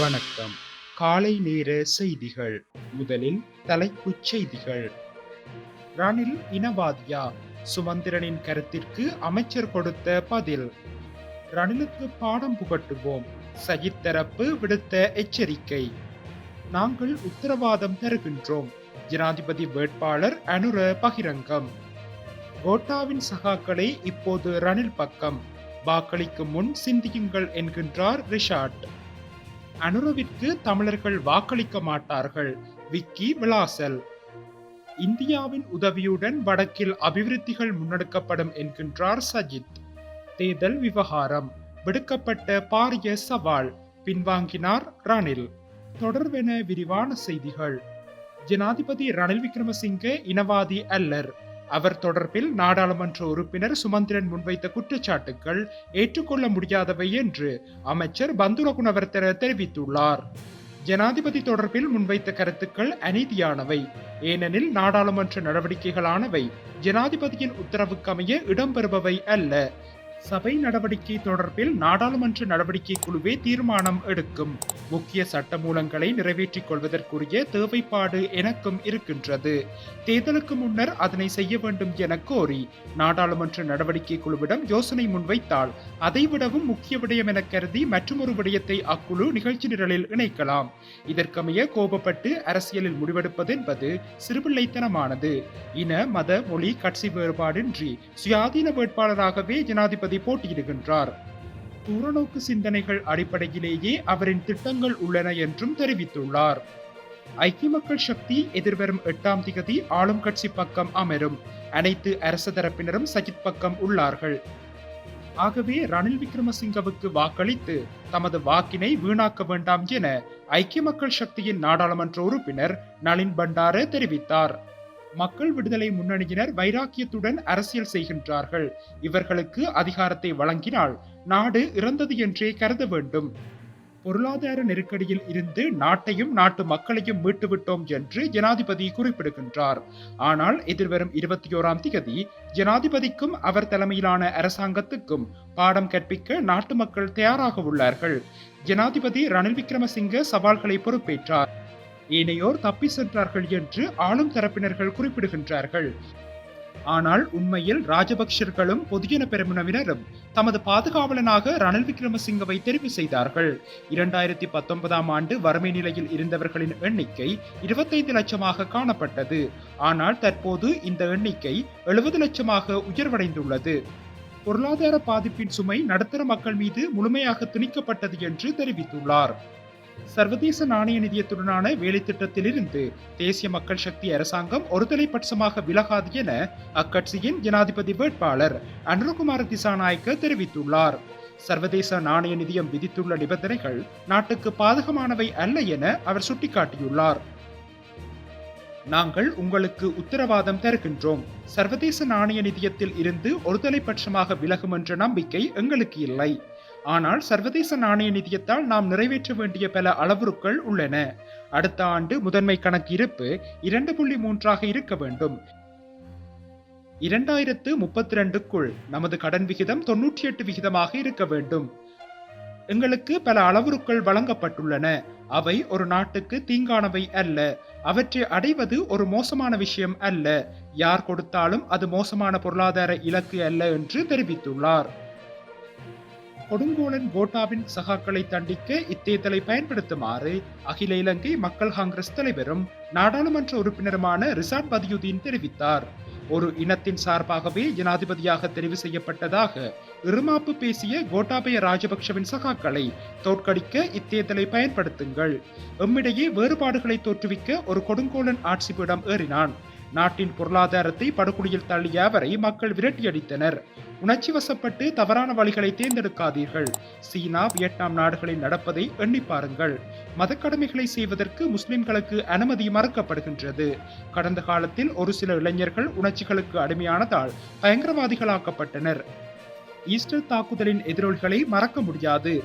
வணக்கம். காலை நேர செய்திகள். முதலில் தலைப்புச் செய்திகள். ரணில் இனவாதியா சுமந்திரனின் கருத்திற்கு அமைச்சர் கொடுத்த பதில். ரணிலுக்கு பாடம் புகட்டுவோம். சஜித் தரப்பு விடுத்த எச்சரிக்கை. நாங்கள் உத்தரவாதம் தருகின்றோம். ஜனாதிபதி வேட்பாளர் அனுர பகிரங்கம். கோட்டாவின் சகாக்களை இப்போது ரணில் பக்கம். வாக்களிக்கும் முன் சிந்தியுங்கள் என்கின்றார் ரிஷாட். அனுரவிற்கு தமிழர்கள் வாக்களிக்க மாட்டார்கள். விக்கி விளாசல். இந்தியாவின் உதவியுடன் வடக்கில் அபிவிருத்திகள் முன்னெடுக்கப்படும் என்கின்றார் சஜித். தேர்தல் விவகாரம். விடுக்கப்பட்ட பாரிய சவால். பின்வாங்கினார் ரணில். தொடர்பென விரிவான செய்திகள். ஜனாதிபதி ரணில் விக்ரமசிங்கே இனவாதி அல்லர். அவர் தொடர்பில் நாடாளுமன்ற உறுப்பினர் சுமந்திரன் முன்வைத்த குற்றச்சாட்டுகள் ஏற்றுக்கொள்ள முடியாதவை என்று அமைச்சர் பந்துலகுணவர்த்தன தெரிவித்துள்ளார். ஜனாதிபதி தொடர்பில் முன்வைத்த கருத்துக்கள் அநீதியானவை. ஏனெனில் நாடாளுமன்ற நடவடிக்கைகளானவை ஜனாதிபதியின் உத்தரவுக்கமைய இடம்பெறுபவை அல்ல. சபை நடவடிக்கை தொடர்பில் நாடாளுமன்ற நடவடிக்கை குழுவே தீர்மானம் எடுக்கும். முக்கிய சட்டமூலங்களை நிறைவேற்றிக் கொள்வதற்குரிய தேவைப்பாடு எனக்கும் இருக்கின்றது. தேர்தலுக்கு முன்னர் அதனை செய்ய வேண்டும் என கோரி நாடாளுமன்ற நடவடிக்கை குழுவிடம் யோசனை முன்வைத்தால் அதைவிடவும் முக்கிய விடயம் என கருதி மற்றொரு விடயத்தை அக்குழு நிகழ்ச்சி நிரலில் இணைக்கலாம். இதற்கமைய கோபப்பட்டு அரசியலில் முடிவெடுப்பது என்பது சிறுபிள்ளைத்தனமானது. இன மத மொழி கட்சி வேறுபாடின்றி சுயாதீன வேட்பாளராகவே ஜனாதிபதி போட்டியிடுகின்றார். புறநோக்கு சிந்தனைகள் அடிப்படையிலேயே அவரின் திட்டங்கள் உள்ளன என்றும் தெரிவித்துள்ளார். ஐக்கிய மக்கள் சக்தி எதிர்வரும் எட்டாம் திகதி ஆளும் கட்சி பக்கம் அமரும். அனைத்து அரசு தரப்பினரும் சஜித் பக்கம் உள்ளார்கள். ஆகவே ரணில் விக்ரமசிங்கவுக்கு வாக்களித்து தமது வாக்கினை வீணாக்க வேண்டாம் என ஐக்கிய மக்கள் சக்தியின் நாடாளுமன்ற உறுப்பினர் நளின் பண்டார தெரிவித்தார். மக்கள் விடுதலை முன்னணியினர் வைராக்கியத்துடன் அரசியல் செய்கின்றார்கள். இவர்களுக்கு அதிகாரத்தை வழங்கினால் நாடு இறந்தது என்றே கருத வேண்டும். பொருளாதார நெருக்கடியில் இருந்து நாட்டையும் நாட்டு மக்களையும் மீட்டுவிட்டோம் என்று ஜனாதிபதி குறிப்பிடுகின்றார். ஆனால் எதிர்வரும் இருபத்தி ஓராம் திகதி ஜனாதிபதிக்கும் அவர் தலைமையிலான அரசாங்கத்துக்கும் பாடம் கற்பிக்க நாட்டு மக்கள் தயாராக உள்ளார்கள். ஜனாதிபதி ரணில் விக்ரமசிங்க சவால்களை பொறுப்பேற்றார். ஏனையோர் தப்பி சென்றார்கள் என்று ஆளும் தரப்பினர்கள் குறிப்பிடுகின்றார்கள். ஆனால் உண்மையில் ராஜபக்சர்களும் பொதுஜன பெருமினவினரும் தமது பாதுகாவலனாக ரணில் விக்ரமசிங்கவை தெரிவு செய்தார்கள். இரண்டாயிரத்தி பத்தொன்பதாம் ஆண்டு வறுமை நிலையில் இருந்தவர்களின் எண்ணிக்கை இருபத்தைந்து லட்சமாக காணப்பட்டது. ஆனால் தற்போது இந்த எண்ணிக்கை எழுபது லட்சமாக உயர்வடைந்துள்ளது. பொருளாதார பாதிப்பின் சுமை நடுத்தர மக்கள் மீது முழுமையாக திணிக்கப்பட்டது என்று தெரிவித்துள்ளார். சர்வதேச நாணய நிதியத்துடனான வேலைத்திட்டத்திலிருந்து தேசிய மக்கள் சக்தி அரசாங்கம் ஒருதலைபட்சமாக விலகாது என அக்கட்சியின் ஜனாதிபதி வேட்பாளர் அனுரகுமார திசாநாயக்க தெரிவித்துள்ளார். சர்வதேச நாணய நிதியம் விதித்துள்ள நிபந்தனைகள் நாட்டுக்கு பாதகமானவை அல்ல என அவர் சுட்டிக்காட்டியுள்ளார். நாங்கள் உங்களுக்கு உத்தரவாதம் தருகின்றோம். சர்வதேச நாணய நிதியத்தில் இருந்து ஒருதலைபட்சமாக விலகும் என்ற நம்பிக்கை எங்களுக்கு இல்லை. ஆனால் சர்வதேச நாணய நிதியத்தால் நாம் நிறைவேற்ற வேண்டிய பல அளவுருக்கள் உள்ளன. அடுத்த ஆண்டு முதன்மை கணக்கு இருப்பு இரண்டு புள்ளி மூன்றாக இருக்க வேண்டும். இரண்டாயிரத்து முப்பத்தி ரெண்டுக்குள் நமது கடன் விகிதம் தொன்னூற்றி எட்டு விகிதமாக இருக்க வேண்டும். எங்களுக்கு பல அளவுருக்கள் வழங்கப்பட்டுள்ளன. அவை ஒரு நாட்டுக்கு தீங்கானவை அல்ல. அவற்றை அடைவது ஒரு மோசமான விஷயம் அல்ல. யார் கொடுத்தாலும் அது மோசமான பொருளாதார இலக்கு அல்ல என்று தெரிவித்துள்ளார். கொடுங்கோலன் கோட்டாவின் சகாக்களை தண்டிக்க இத்தேர்தலை பயன்படுத்துமாறு அகில இலங்கை மக்கள் காங்கிரஸ் தலைவரும் நாடாளுமன்ற உறுப்பினருமான ரிசாட் பதியுதீன் தெரிவித்தார். ஒரு இனத்தின் சார்பாகவே ஜனாதிபதியாக தெரிவு செய்யப்பட்டதாக இருமாப்பு பேசிய கோட்டாபய ராஜபக்ஷவின் சகாக்களை தோற்கடிக்க இத்தேர்தலை பயன்படுத்துங்கள். எம்மிடையே வேறுபாடுகளை தோற்றுவிக்க ஒரு கொடுங்கோலன் ஆட்சி பீடம் ஏறினான். நாட்டின் பொருளாதாரத்தை படுகொலியில் தள்ளிய அவரை மக்கள் விரட்டியடித்தனர். உணர்ச்சி வசப்பட்டு தவறான வழிகளை தேர்ந்தெடுக்காதீர்கள். சீனா வியட்நாம் நாடுகளில் நடப்பதை எண்ணி பாருங்கள். மதக்கடமைகளை செய்வதற்கு முஸ்லிம்களுக்கு அனுமதி மறுக்கப்படுகின்றது. கடந்த காலத்தில் ஒரு சில இளைஞர்கள் உணர்ச்சிகளுக்கு அடிமையானதால் பயங்கரவாதிகளாக்கப்பட்டனர். ஈஸ்டர் தாக்குதலின் எதிரொலிகளை மறக்க முடியாது.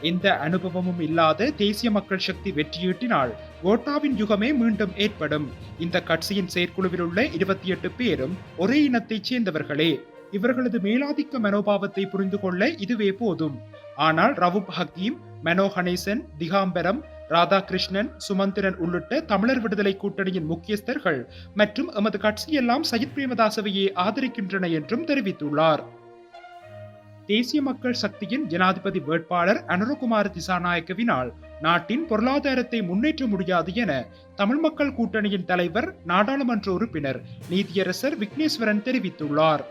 எந்த அனுபவமும் இல்லாத தேசிய மக்கள் சக்தி வெற்றியீட்டினால் கோட்டாவின் யுகமே மீண்டும் ஏற்படும். இந்த கட்சியின் செயற்குழுவில் உள்ள இருபத்தி எட்டு பேரும் ஒரே இனத்தைச் சேர்ந்தவர்களே. இவர்களது மேலாதிக்க மனோபாவத்தை புரிந்து கொள்ள இதுவே போதும். ஆனால் ரவுப் ஹக்கீம் மனோ கணேசன் திகாம்பரம் ராதாகிருஷ்ணன் சுமந்திரன் உள்ளிட்ட தமிழர் விடுதலை கூட்டணியின் முக்கியஸ்தர்கள் மற்றும் எமது கட்சியெல்லாம் சஜித் பிரேமதாசவையே ஆதரிக்கின்றன என்றும் தெரிவித்துள்ளார். தேசிய மக்கள் சக்தியின் ஜனாதிபதி வேட்பாளர் அனுரகுமார் திசாநாயக்கவினால் நாட்டின் பொருளாதாரத்தை முன்னேற்ற முடியாது என தமிழ் மக்கள் கூட்டணியின் தலைவர் நாடாளுமன்ற உறுப்பினர் நீதியரசர் விக்னேஸ்வரன் தெரிவித்துள்ளார்.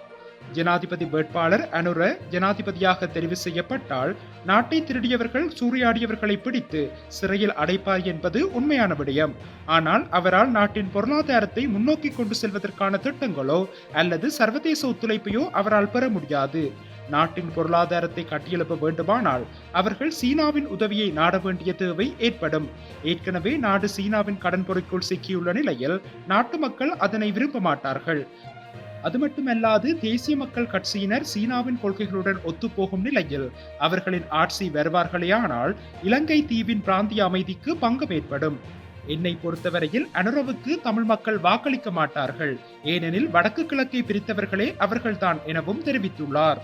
ஜனாதிபதி வேட்பாளர் அனுர ஜனாதிபதியாக தெரிவு செய்யப்பட்டால் நாட்டை திருடியவர்கள் சூறையாடியவர்களை பிடித்து சிறையில் அடைப்பார் என்பது உண்மையான விடயம். ஆனால் அவரால் நாட்டின் பொருளாதாரத்தை முன்னோக்கி கொண்டு செல்வதற்கான திட்டங்களோ அல்லது சர்வதேச ஒத்துழைப்பையோ அவரால் பெற முடியாது. நாட்டின் பொருளாதாரத்தை கட்டியெழுப்ப வேண்டுமானால் அவர்கள் சீனாவின் உதவியை நாட வேண்டிய தேவை ஏற்படும். ஏற்கனவே நாடு சீனாவின் கடன் பொறிக்குள் சிக்கியுள்ள நிலையில் நாட்டு மக்கள் அதனை விரும்ப மாட்டார்கள். அது மட்டுமல்லாது தேசிய மக்கள் கட்சியினர் சீனாவின் கொள்கைகளுடன் ஒத்துப்போகும் நிலையில் அவர்களின் ஆட்சி வருவார்களேயானால் இலங்கை தீவின் பிராந்திய அமைதிக்கு பங்கம் ஏற்படும். என்னை பொறுத்தவரையில் அனுரவுக்கு தமிழ் மக்கள் வாக்களிக்க மாட்டார்கள். ஏனெனில் வடக்கு கிழக்கை பிரித்தவர்களே அவர்கள்தான் எனவும் தெரிவித்துள்ளார்.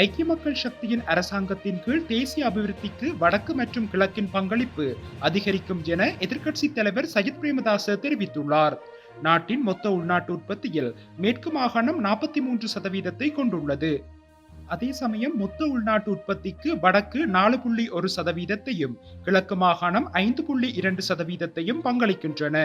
ஐக்கிய மக்கள் சக்தியின் அரசாங்கத்தின் கீழ் தேசிய அபிவிருத்திக்கு வடக்கு மற்றும் கிழக்கின் பங்களிப்பு அதிகரிக்கும் என எதிர்க்கட்சித் தலைவர் சஜித் பிரேமதாச தெரிவித்துள்ளார். நாட்டின் மொத்த உள்நாட்டு உற்பத்தியில் மேற்கு மாகாணம் நாற்பத்தி மூன்று சதவீதத்தை கொண்டுள்ளது. அதே சமயம் மொத்த உள்நாட்டு உற்பத்திக்கு வடக்கு நாலு புள்ளி ஒரு சதவீதத்தையும் கிழக்கு மாகாணம் ஐந்து புள்ளி இரண்டு சதவீதத்தையும் பங்களிக்கின்றன.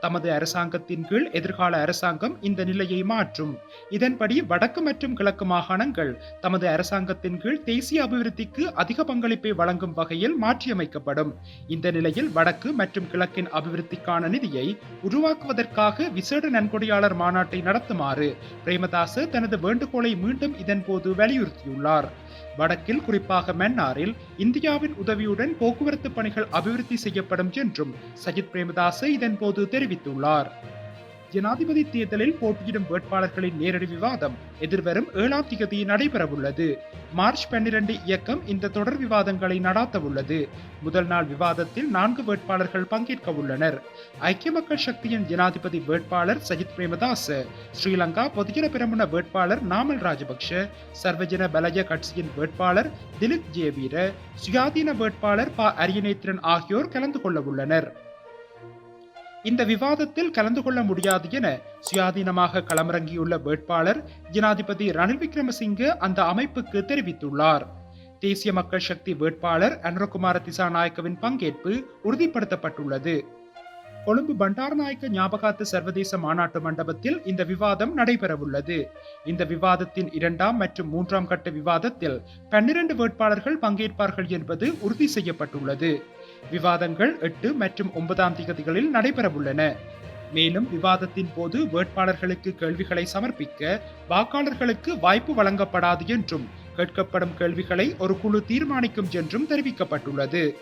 தமது அரசாங்கத்தின் கீழ் எதிர்கால அரசாங்கம் இந்த நிலையை மாற்றும். இதன்படி வடக்கு மற்றும் கிழக்கு மாகாணங்கள் தமது அரசாங்கத்தின் கீழ் தேசிய அபிவிருத்திக்கு அதிக பங்களிப்பை வழங்கும் வகையில் மாற்றியமைக்கப்படும். இந்த நிலையில் வடக்கு மற்றும் கிழக்கின் அபிவிருத்திக்கான நிதியை உருவாக்குவதற்காக விசேட நன்கொடையாளர் மாநாட்டை நடத்துமாறு பிரேமதாச தனது வேண்டுகோளை மீண்டும் இதன்போது வலியுறுத்தியுள்ளார் வடக்கில் குறிப்பாக மன்னாரில் இந்தியாவின் உதவியுடன் போக்குவரத்து பணிகள் அபிவிருத்தி செய்யப்படும் என்றும் சஜித் பிரேமதாச இதன்போது தெரிவித்துள்ளார். ஜனாதிபதி தேர்தலில் போட்டியிடும் வேட்பாளர்களின் நேரடி விவாதம் எதிர்வரும் ஏழாம் திகதி நடைபெறவுள்ளது. மார்ச் பன்னிரண்டு இயக்கம் இந்த தொடர் விவாதங்களை நடாத்தவுள்ளது. முதல் நாள் விவாதத்தில் நான்கு வேட்பாளர்கள் பங்கேற்க உள்ளனர். ஐக்கிய மக்கள் சக்தியின் ஜனாதிபதி வேட்பாளர் சஜித் பிரேமதாச ஸ்ரீலங்கா பொதுஜன பிரமுன வேட்பாளர் நாமல் ராஜபக்ஷ சர்வஜன பலய கட்சியின் வேட்பாளர் திலீப் ஜேவீர சுயாதீன வேட்பாளர் ப அரியநேத்திரன் ஆகியோர் கலந்து கொள்ள உள்ளனர். இந்த விவாதத்தில் கலந்து கொள்ள முடியாது என சுயாதீனமாக களமிறங்கியுள்ள வேட்பாளர் ஜனாதிபதி ரணில் விக்ரமசிங்கே அந்த அமைப்புக்கு தெரிவித்துள்ளார். தேசிய மக்கள் சக்தி வேட்பாளர் அனுரகுமார திசாநாயக்கவின் பங்கேற்பு உறுதிப்படுத்தப்பட்டுள்ளது. கொழும்பு பண்டாரநாயக்க ஞாபகார்த்த சர்வதேச மாநாட்டு மண்டபத்தில் இந்த விவாதம் நடைபெறவுள்ளது. இந்த விவாதத்தின் இரண்டாம் மற்றும் மூன்றாம் கட்ட விவாதத்தில் பன்னிரண்டு வேட்பாளர்கள் பங்கேற்பார்கள் என்பது உறுதி செய்யப்பட்டுள்ளது. விவாதங்கள் எட்டு மற்றும் ஒன்பதாம் திகதிகளில் நடைபெறவுள்ளன. மேலும் விவாதத்தின் போது வேட்பாளர்களுக்கு கேள்விகளை சமர்ப்பிக்க வாக்காளர்களுக்கு வாய்ப்பு வழங்கப்படாது என்றும் கேட்கப்படும் கேள்விகளை ஒரு குழு தீர்மானிக்கும் என்றும் தெரிவிக்கப்பட்டுள்ளது.